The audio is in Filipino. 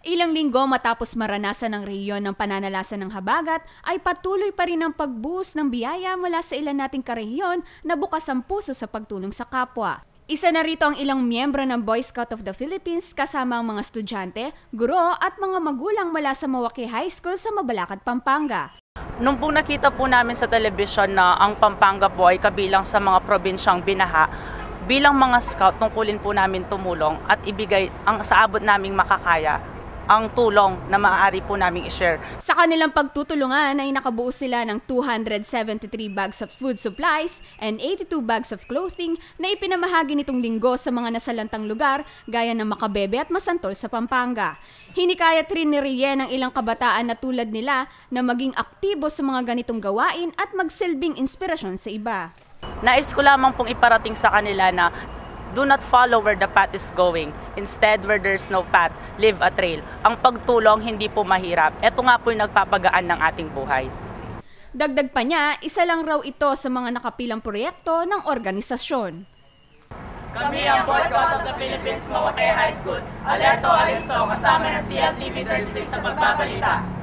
Ilang linggo matapos maranasan ng rehiyon ng pananalasan ng habagat, ay patuloy pa rin ang pagbuhos ng biyaya mula sa ilan nating karehiyon na bukas ang puso sa pagtulong sa kapwa. Isa na rito ang ilang miyembro ng Boy Scout of the Philippines kasama ang mga estudyante, guro at mga magulang mula sa Mawaki High School sa Mabalacat, Pampanga. Nung po nakita po namin sa telebisyon na ang Pampanga po ay kabilang sa mga probinsyang binaha, bilang mga scout, tungkulin po namin tumulong at ibigay ang sa abot naming makakaya ang tulong na maaari po naming i-share. Sa kanilang pagtutulungan ay nakabuo sila ng 273 bags of food supplies and 82 bags of clothing na ipinamahagi nitong linggo sa mga nasalantang lugar gaya ng Makabebe at Masantol sa Pampanga. Hinikayat rin ni Rien ang ilang kabataan na tulad nila na maging aktibo sa mga ganitong gawain at magsilbing inspirasyon sa iba. Nais ko lamang pong iparating sa kanila na Do not follow where the path is going. Instead, where there's no path, leave a trail. Ang pagtulong hindi po mahirap. Ito nga po yung nagpapagaan ng ating buhay. Dagdag pa niya, isa lang raw ito sa mga nakapilang proyekto ng organisasyon. Kami ang Boy Scouts of the Philippines, Mawake High School. Alerto, Alisto, kasama ng CLTV 36 sa pagbabalita.